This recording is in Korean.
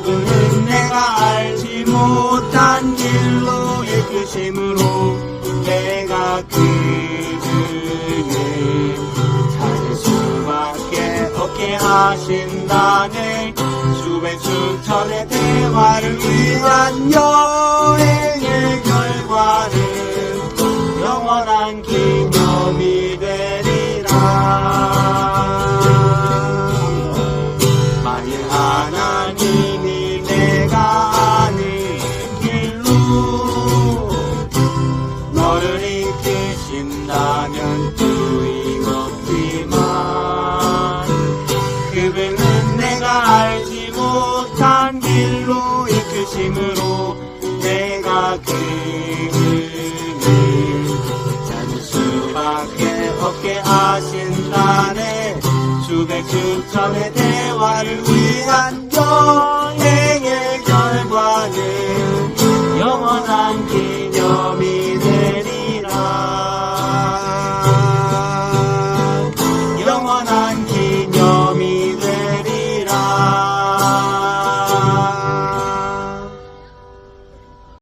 그분은 내가 알지 못한 길로의 그심으로 내가 그분을 찾을 수밖에 없게 하신다네. 수백 수천의 대화를 위한 여행의 결과는 영원한 길 이끄신다면 두임없지만 그분은 내가 알지 못한 길로 이끄심으로 내가 그분을 찾을 수밖에 없게 하신다네 수백 수천의 대화를 위한 여행의